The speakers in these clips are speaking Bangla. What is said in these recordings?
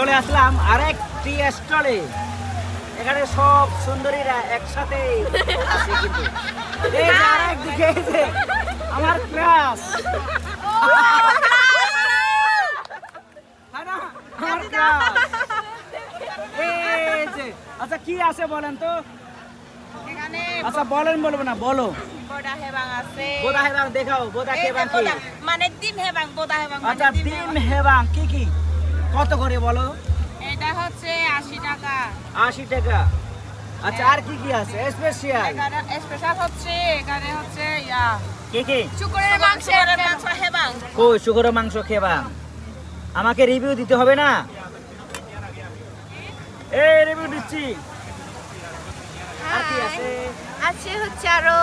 চলে আসলাম আরেকটি স্টলে এখানে সব সুন্দরীরা একসাথে আছে কিন্তু। এই যে আরেক দিকে এই যে আমার ক্লাস। আচ্ছা কি আছে বলেন তো? এখানে আচ্ছা বলেন বলব না বলো। হেবাং আছে। বোদা হেবাং দেখাও বোদা হেবাং কি? মানে ডিম হেবাং বোদা হেবাং মানে আচ্ছা ডিম। হেবাং কি কি? কত করে বলো? এটা হচ্ছে আশি টাকা। আশি টাকা। আচ্ছা আর কি কি আছে? স্পেশাল এখানে স্পেশাল হচ্ছে এখানে হচ্ছে ইয়া। কি কি? শুকরের মাংস শুকরের মাংস হেবাং। কই শুকর মাংস খেবা? আমাকে রিভিউ দিতে হবে না? এই রিভিউ দিচ্ছি। আর কি আছে? আছে হচ্ছে আরও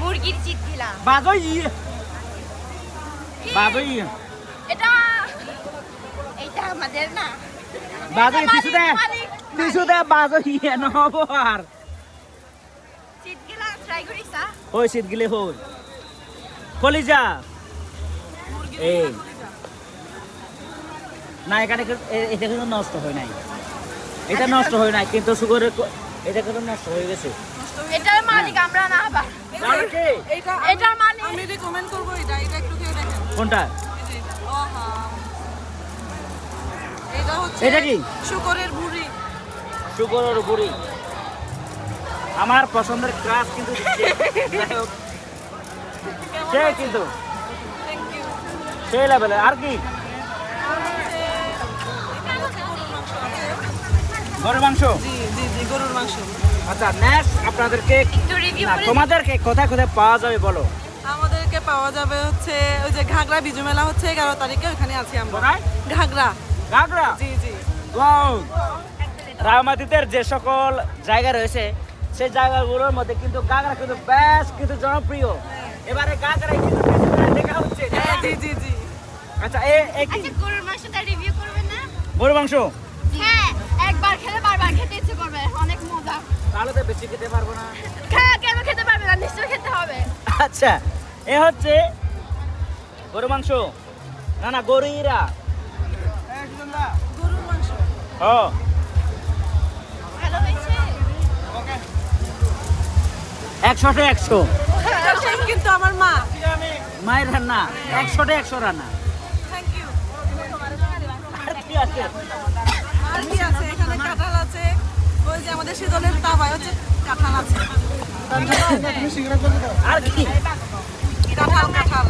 মুরগির চিটকিলা বাজই। বাজই। এটা এটা আমাদের না। বাজই দিছু দে। মালিক, দিছু দে বাজই নহব আর চিটকিলা ট্রাই করিসা ওই শীত গিলে হই কলিজা। এই। না এখানে কিন্তু- এটা কিন্তু নষ্ট হয় নাই। এটা নষ্ট হয় নাই কিন্তু সুগরের ক- এটা কিন্তু নষ্ট হয়ে গেছে। এটার মালিক আমরা না আবার তাহলে কি? মালিক। আমি রিকমেন্ড করব এটা এটা একটু খেয়ে দেখেন। কোনটা এই যে, আহা। এটা হচ্ছে এটা কি? শুকরের ভুড়ি। সুগরের বুড়ি আমার পছন্দের ক্লাস কিন্তু সে। কিন্তু। সেই লেভেলে। আর কি? গরুর মাংস? জি জি জি গরুর মাংস। আচ্ছা নেক্সট আপনাদেরকে তোমাদেরকে কোথায় কোথায় পাওয়া যাবে বলো। আমাদেরকে পাওয়া যাবে হচ্ছে ওই যে ঘাগরা বিজু মেলা হচ্ছে এগারো তারিখে ওখানে আছি আমরা। কোথায়? ঘাগরা? গাগরা জি। জি ওয়াও রায়মাটিদের যে সকল জায়গা রয়েছে সেই জায়গাগুলোর মধ্যে কিন্তু গাগরা কিন্তু বেশ কিন্তু জনপ্রিয়। এবারে গাগরাই কিন্তু দেখা হচ্ছে। হ্যাঁ, জি জি জি। আচ্ছা এ আচ্ছা গরুর মাংসটা রিভিউ করবেন না? গরু মাংস? হ্যাঁ একবার খেলে বারবার খেতে ইচ্ছে করবে অনেক মজা। তাহলে তো বেশি খেতে পারব না। হ্যাঁ কেন খেতে পারবে না? নিশ্চয় খেতে হবে। আচ্ছা এ হচ্ছে গরু মাংস। না না গরু ইরা। গরুর মাংস ও ভালো একশো কিন্তু আমার মা। মায়ের রান্না। একশোতে একশো রান্না। আর কি আছে? আর কি আছে? এখানে কাঁঠাল আছে। ওই যে আমাদের শীতলের তাওয়ায় হচ্ছে কাঁঠাল আছে। আর কি? কাঁঠাল কাঁঠাল।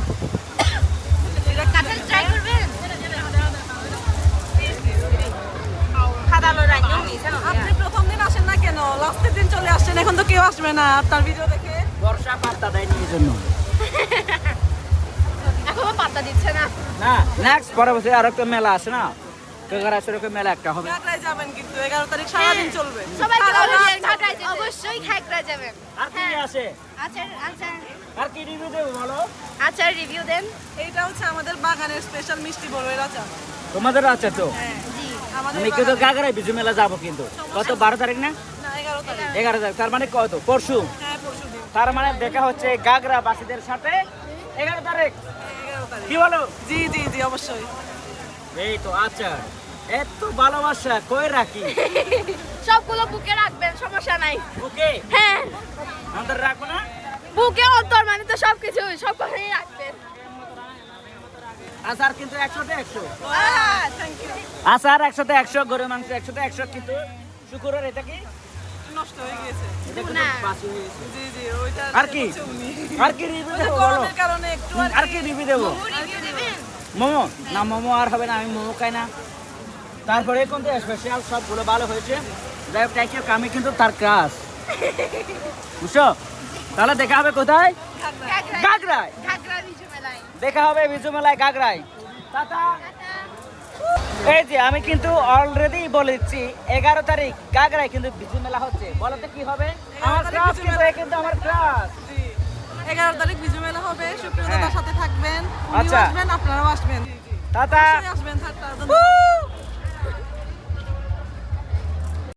এখন তো কেউ আসবে না আপনার ভিডিও দেখে। বর্ষা পাত্তা দেয়নি এই জন্য। এখনও পাত্তা দিচ্ছে না। না নেক্সট পরের বছর আর একটা মেলা আছে না? মেলা একটা হবে। যাবেন কিন্তু এগারো তারিখ সারাদিন চলবে। সবাই সারা রাত ঢাকায় অবশ্যই যাবেন। আর কি কি আছে? আচার আচার আর কি রিভিউ বলো? আচার রিভিউ দেন। এইটা হচ্ছে আমাদের বাগানের স্পেশাল মিষ্টি বড়ের আচার তোমাদের আছে তো? হ্যাঁ জি। আমাদের আমি কিন্তু গাগরাই বিজু মেলা যাব কিন্তু। কত বারো তারিখ না না? এগারো তারিখ তার মানে কত? পরশু? হ্যাঁ তার মানে দেখা হচ্ছে গাগরা বাসীদের সাথে এগারো তারিখ। কি বলো? জি জি জি অবশ্যই। এই তো আচ্ছা এত ভালোবাসা কই রাখি? সবগুলো বুকে রাখবেন সমস্যা নাই। ওকে হ্যাঁ। আমাদের রাখব না? বুকে অন্তর মানে তো সবকিছু সব কথাই রাখবেন। আচার কিন্তু একশোতে একশো। আচার একশোতে একশো গরু মাংস একশোতে একশো কিন্তু শুকুরের এটা কি? নষ্ট হয়ে গিয়েছে। এটা কিন্তু না। বাসি হয়ে গেছে। জি জি ওইটা আর কি? আর কি রিভিউ দেবো বলো? গরমের কারণে একটু আর কি রিভিউ দেবো? মোমো? না মোমো আর হবে না আমি মোমো খাই না। তারপরে কিন্তু স্পেশাল সবগুলো ভালো হয়েছে। যাই হোক আমি কিন্তু তার ক্লাস বুঝছ? তাহলে দেখা হবে কোথায়? গাগরায় দেখা হবে বিজু মেলায় গাগরায় টাটা। এই যে আমি কিন্তু অলরেডি বলেছি এগারো তারিখ গাগরায় কিন্তু বিজু মেলা হচ্ছে। বলতে কি হবে? আমার ক্লাস কিন্তু কিন্তু আমার ক্লাস এগারো তারিখ বিজু মেলা হবে সুপ্রিয় হ্যাঁ। দাদার সাথে থাকবেন। আচ্ছা। আসবেন আপনারাও আসবেন। টাটা। আসবেন